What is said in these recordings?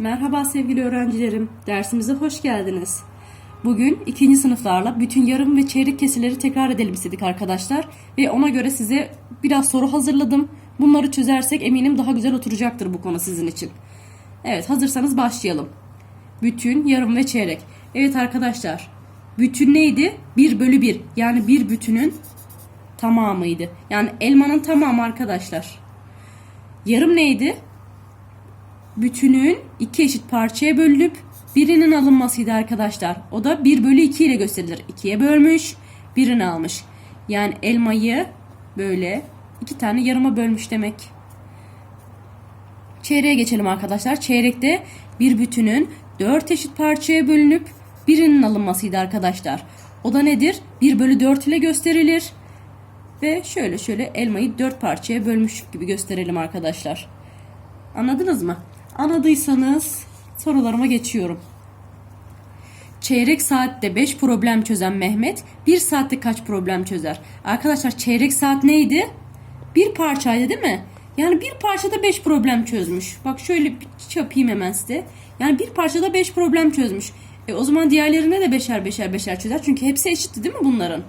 Merhaba sevgili öğrencilerim, dersimize hoş geldiniz. Bugün ikinci sınıflarla bütün yarım ve çeyrek kesileri tekrar edelim istedik arkadaşlar. Ve ona göre size biraz soru hazırladım. Bunları çözersek eminim daha güzel oturacaktır bu konu sizin için. Evet hazırsanız başlayalım. Bütün, yarım ve çeyrek. Evet arkadaşlar, bütün neydi? 1 bölü 1 yani bir bütünün tamamıydı. Yani elmanın tamamı arkadaşlar. Yarım neydi? Bütünün iki eşit parçaya bölünüp birinin alınmasıydı arkadaşlar. O da 1 bölü 2 ile gösterilir. 2'ye bölmüş, birini almış. Yani elmayı böyle iki tane yarıma bölmüş demek. Çeyreğe geçelim arkadaşlar. Çeyrekte bir bütünün 4 eşit parçaya bölünüp birinin alınmasıydı arkadaşlar. O da nedir? 1 bölü 4 ile gösterilir. Ve şöyle şöyle elmayı 4 parçaya bölmüş gibi gösterelim arkadaşlar. Anladınız mı? Anladıysanız sorularıma geçiyorum. Çeyrek saatte 5 problem çözen Mehmet 1 saatte kaç problem çözer? Arkadaşlar çeyrek saat neydi? Bir parçaydı değil mi? Yani bir parçada 5 problem çözmüş. Bak şöyle bir yapayım hemen size. Yani bir parçada 5 problem çözmüş. E o zaman diğerlerine de beşer beşer beşer çözer. Çünkü hepsi eşitti değil mi bunların?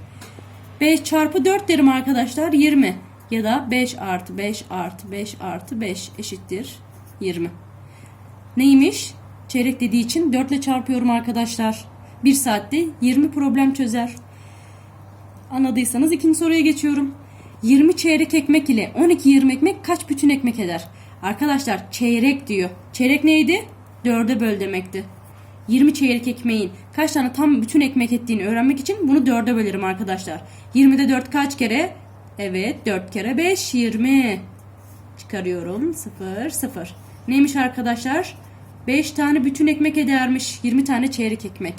5 çarpı 4 derim arkadaşlar 20. Ya da 5 artı 5 artı 5 artı 5 eşittir 20. Neymiş? Çeyrek dediği için 4 ile çarpıyorum arkadaşlar. 1 saatte 20 problem çözer. Anladıysanız ikinci soruya geçiyorum. 20 çeyrek ekmek ile 12 yarım ekmek kaç bütün ekmek eder? Arkadaşlar çeyrek diyor. Çeyrek neydi? 4'e böl demekti. 20 çeyrek ekmeğin kaç tane tam bütün ekmek ettiğini öğrenmek için bunu 4'e bölerim arkadaşlar. 20'de 4 kaç kere? Evet 4 kere 5 20. Çıkarıyorum 0 0. Neymiş arkadaşlar? 5 tane bütün ekmek edermiş. 20 tane çeyrek ekmek.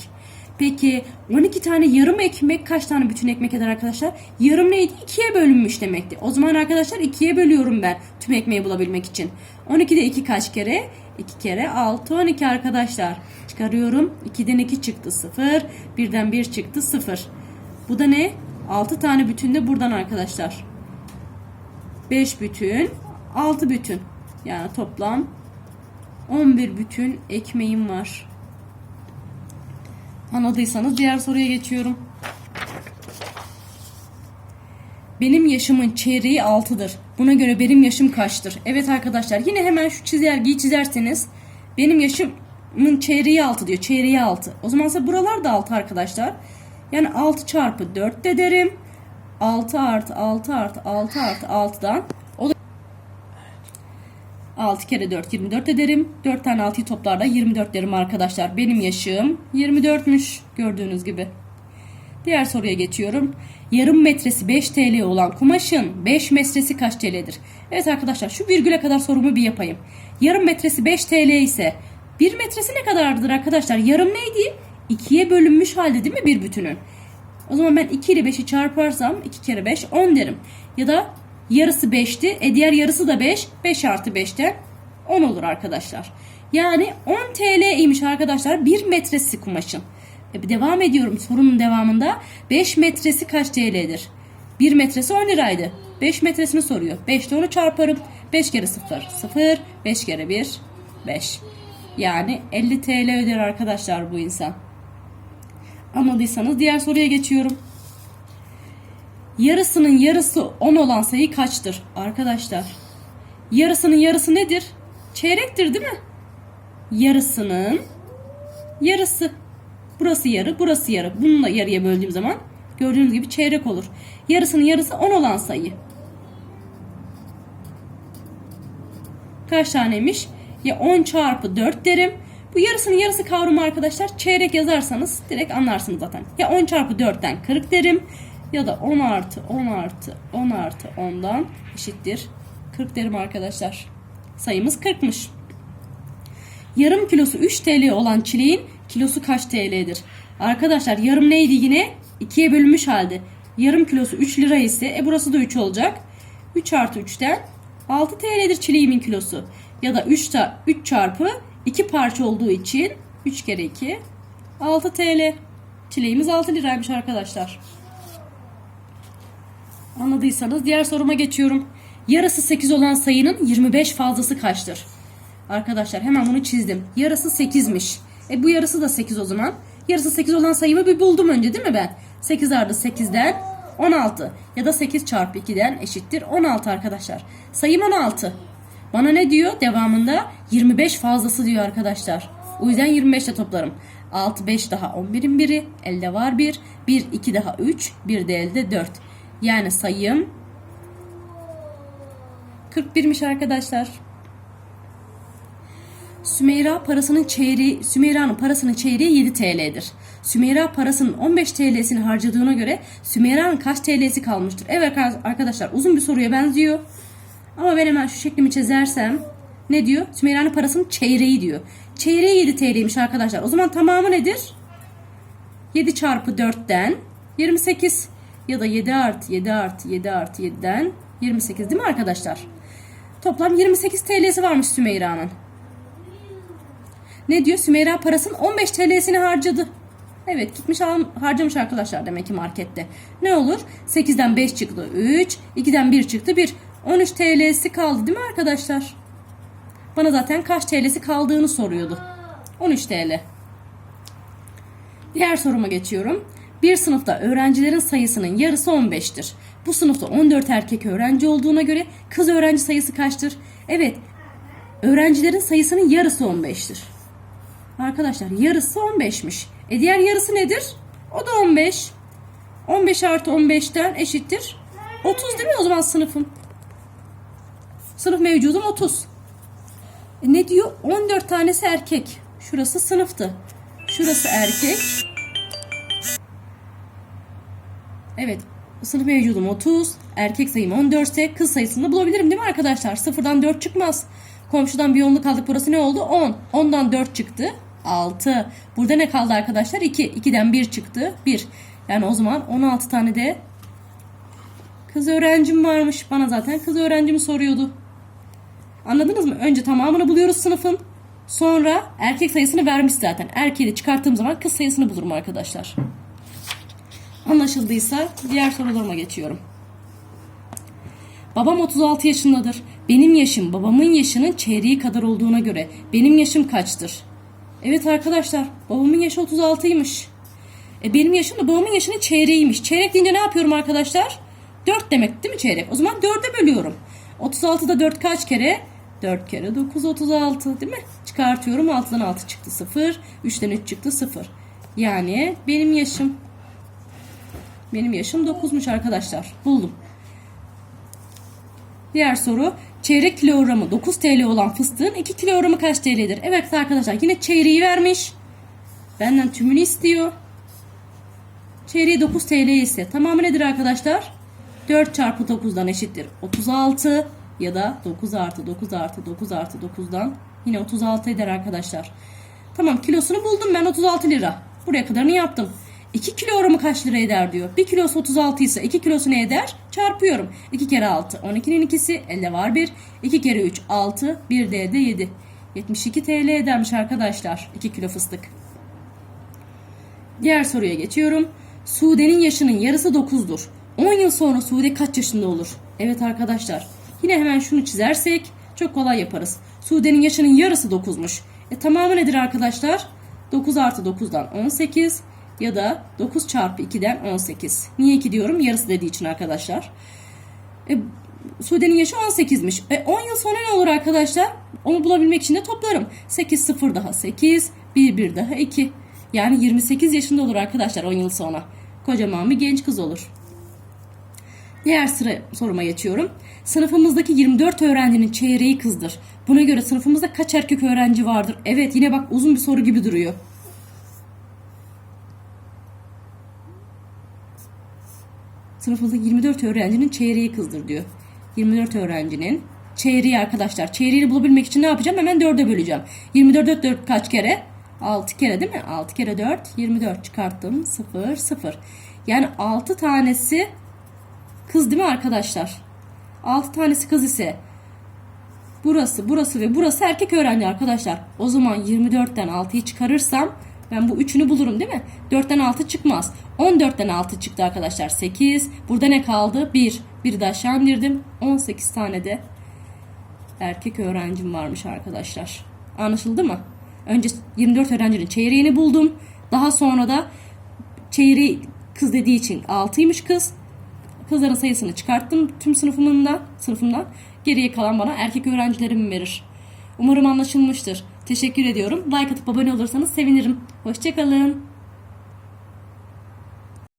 Peki 12 tane yarım ekmek kaç tane bütün ekmek eder arkadaşlar? Yarım neydi? 2'ye bölünmüş demekti. O zaman arkadaşlar 2'ye bölüyorum ben tüm ekmeği bulabilmek için. 12'de 2 kaç kere? 2 kere 6 12 arkadaşlar. Çıkarıyorum. 2'den 2 çıktı 0. 1'den 1 çıktı 0. Bu da ne? 6 tane bütün de buradan arkadaşlar. 5 bütün, 6 bütün. Yani toplam 11 bütün ekmeğim var. Anladıysanız diğer soruya geçiyorum. Benim yaşımın çeyreği 6'dır. Buna göre benim yaşım kaçtır? Evet arkadaşlar yine hemen şu çizelgeyi çizerseniz benim yaşımın çeyreği 6 diyor. Çeyreği 6. O zaman ise buralar da 6 arkadaşlar. Yani 6 çarpı 4 de derim. 6 artı 6 artı 6 artı 6'dan o da 6 kere 4 24 ederim. 4 tane 6'yı toplar da 24 derim arkadaşlar. Benim yaşım 24'müş gördüğünüz gibi. Diğer soruya geçiyorum. Yarım metresi 5 TL olan kumaşın 5 metresi kaç TL'dir? Evet arkadaşlar şu virgüle kadar sorumu bir yapayım. Yarım metresi 5 TL ise 1 metresi ne kadardır arkadaşlar? Yarım neydi? 2'ye bölünmüş halde değil mi bir bütünün? O zaman ben 2 ile 5'i çarparsam 2 kere 5 10 derim. Ya da yarısı 5'ti. E diğer yarısı da 5. 5 artı 5'ten 10 olur arkadaşlar. Yani 10 TL'ymiş arkadaşlar 1 metresi kumaşın. E, devam ediyorum sorunun devamında. 5 metresi kaç TL'dir? 1 metresi 10 liraydı. 5 metresini soruyor. 5 ile onu çarparım. 5 kere 0 0. 5 kere 1 5. Yani 50 TL öder arkadaşlar bu insan. Anladıysanız diğer soruya geçiyorum. Yarısının yarısı 10 olan sayı kaçtır? Arkadaşlar yarısının yarısı nedir? Çeyrektir değil mi? Yarısının yarısı. Burası yarı, burası yarı. Bununla yarıya böldüğüm zaman gördüğünüz gibi çeyrek olur. Yarısının yarısı 10 olan sayı. Kaç taneymiş? Ya 10 çarpı 4 derim. Bu yarısının yarısı kavramı arkadaşlar çeyrek yazarsanız direkt anlarsınız zaten. Ya 10 çarpı 4'ten 40 derim. Ya da 10 artı 10 artı 10 artı 10'dan eşittir 40 derim arkadaşlar. Sayımız 40'mış. Yarım kilosu 3 TL olan çileğin kilosu kaç TL'dir? Arkadaşlar yarım neydi yine? 2'ye bölünmüş halde. Yarım kilosu 3 lira ise e burası da 3 olacak. 3 artı 3'ten 6 TL'dir çileğimin kilosu. Ya da 3, ta, 3 çarpı 2 parça olduğu için 3 kere 2 6 TL. Çileğimiz 6 liraymış arkadaşlar. Anladıysanız diğer soruma geçiyorum. Yarısı 8 olan sayının 25 fazlası kaçtır? Arkadaşlar hemen bunu çizdim. Yarısı 8'miş. E bu yarısı da 8 o zaman. Yarısı 8 olan sayımı bir buldum önce değil mi ben? 8 artı 8'den 16 ya da 8 çarpı 2'den eşittir 16 arkadaşlar. Sayım 16. Bana ne diyor? Devamında 25 fazlası diyor arkadaşlar. O yüzden 25 ile toplarım. 6, 5 daha 11'in biri. Elde var 1. 1, 2 daha 3. 1 de elde 4. Yani sayım 41'miş arkadaşlar. Sümeyra parasının çeyreği, Sümeyra'nın parasının çeyreği 7 TL'dir. Sümeyra parasının 15 TL'sini harcadığına göre Sümeyra'nın kaç TL'si kalmıştır? Evet arkadaşlar uzun bir soruya benziyor. Ama ben hemen şu şeklimi çizersem ne diyor? Sümeyra'nın parasının çeyreği diyor. Çeyreği 7 TL'ymiş arkadaşlar. O zaman tamamı nedir? 7 çarpı 4'ten 28 ya da 7 artı 7 artı 7 artı 7'den 28 değil mi arkadaşlar? Toplam 28 TL'si varmış Sümeyra'nın. Ne diyor? Sümeyra parasının 15 TL'sini harcadı. Evet gitmiş harcamış arkadaşlar demek ki markette. Ne olur? 8'den 5 çıktı 3, 2'den 1 çıktı 1. 13 TL'si kaldı değil mi arkadaşlar? Bana zaten kaç TL'si kaldığını soruyordu. 13 TL. Diğer soruma geçiyorum. Bir sınıfta öğrencilerin sayısının yarısı 15'tir. Bu sınıfta 14 erkek öğrenci olduğuna göre kız öğrenci sayısı kaçtır? Evet, öğrencilerin sayısının yarısı 15'tir. Arkadaşlar yarısı 15'miş. E diğer yarısı nedir? O da 15. 15 artı 15'ten eşittir. 30 değil mi o zaman sınıfın? Sınıf mevcudum 30. E ne diyor? 14 tanesi erkek. Şurası sınıftı. Şurası erkek. Evet. Sınıf mevcudum 30. Erkek sayım 14 ise kız sayısını bulabilirim değil mi arkadaşlar? Sıfırdan 4 çıkmaz. Komşudan bir onluk aldık. Burası ne oldu? 10. 10'dan 4 çıktı. 6. Burada ne kaldı arkadaşlar? 2. 2'den 1 çıktı. 1. Yani o zaman 16 tane de kız öğrencim varmış. Bana zaten kız öğrencimi soruyordu. Anladınız mı? Önce tamamını buluyoruz sınıfın. Sonra erkek sayısını vermiş zaten. Erkeği de çıkarttığım zaman kız sayısını bulurum arkadaşlar. Anlaşıldıysa diğer sorularıma geçiyorum. Babam 36 yaşındadır. Benim yaşım babamın yaşının çeyreği kadar olduğuna göre benim yaşım kaçtır? Evet arkadaşlar babamın yaşı 36'ymış. E benim yaşım da babamın yaşının çeyreğiymiş. Çeyrek deyince ne yapıyorum arkadaşlar? 4 demek değil mi çeyrek? O zaman 4'e bölüyorum. 36'da 4 kaç kere? 4 kere 9 36 değil mi? Çıkartıyorum 6'dan 6 çıktı 0. 3'ten 3 çıktı 0. Yani benim yaşım benim yaşım 9'muş arkadaşlar. Buldum. Diğer soru. Çeyrek kilogramı 9 TL olan fıstığın 2 kilogramı kaç TL'dir? Evet arkadaşlar yine çeyreği vermiş. Benden tümünü istiyor. Çeyreği 9 TL ise tamamı nedir arkadaşlar? 4 çarpı 9'dan eşittir 36 ya da 9 artı 9 artı 9 artı 9'dan yine 36 eder arkadaşlar. Tamam kilosunu buldum ben 36 lira. Buraya kadarını yaptım. 2 kilogramı kaç lira eder diyor. 1 kilosu 36 ise 2 kilosu ne eder? Çarpıyorum. 2 kere 6 12'nin ikisi elde var 1. 2 kere 3 6 1 de elde 7. 72 TL edermiş arkadaşlar 2 kilo fıstık. Diğer soruya geçiyorum. Sude'nin yaşının yarısı 9'dur. 10 yıl sonra Sude kaç yaşında olur? Evet arkadaşlar. Yine hemen şunu çizersek çok kolay yaparız. Sude'nin yaşının yarısı 9'muş. E tamamı nedir arkadaşlar? 9 artı 9'dan 18 ya da 9 çarpı 2'den 18. Niye 2 diyorum? Yarısı dediği için arkadaşlar. E, Sude'nin yaşı 18'miş. E, 10 yıl sonra ne olur arkadaşlar? Onu bulabilmek için de toplarım. 8 0 daha 8, 1 1 daha 2. Yani 28 yaşında olur arkadaşlar 10 yıl sonra. Kocaman bir genç kız olur. Diğer sıra soruma geçiyorum. Sınıfımızdaki 24 öğrencinin çeyreği kızdır. Buna göre sınıfımızda kaç erkek öğrenci vardır? Evet yine bak uzun bir soru gibi duruyor. Sınıfımızda 24 öğrencinin çeyreği kızdır diyor. 24 öğrencinin çeyreği arkadaşlar. Çeyreğini bulabilmek için ne yapacağım? Hemen 4'e böleceğim. 24 4, 4 kaç kere? 6 kere değil mi? 6 kere 4 24 çıkarttım. 0 0. Yani 6 tanesi kız değil mi arkadaşlar? 6 tanesi kız ise burası, burası ve burası erkek öğrenci arkadaşlar. O zaman 24'ten 6'yı çıkarırsam ben bu üçünü bulurum değil mi? 4'ten 6 çıkmaz. 14'ten 6 çıktı arkadaşlar. 8. Burada ne kaldı? 1. Bir de aşağı indirdim. 18 tane de erkek öğrencim varmış arkadaşlar. Anlaşıldı mı? Önce 24 öğrencinin çeyreğini buldum. Daha sonra da çeyreği kız dediği için 6'ymış kız. Kızların sayısını çıkarttım tüm sınıfımdan, sınıfımdan. Geriye kalan bana erkek öğrencilerim verir. Umarım anlaşılmıştır. Teşekkür ediyorum. Like atıp abone olursanız sevinirim. Hoşçakalın.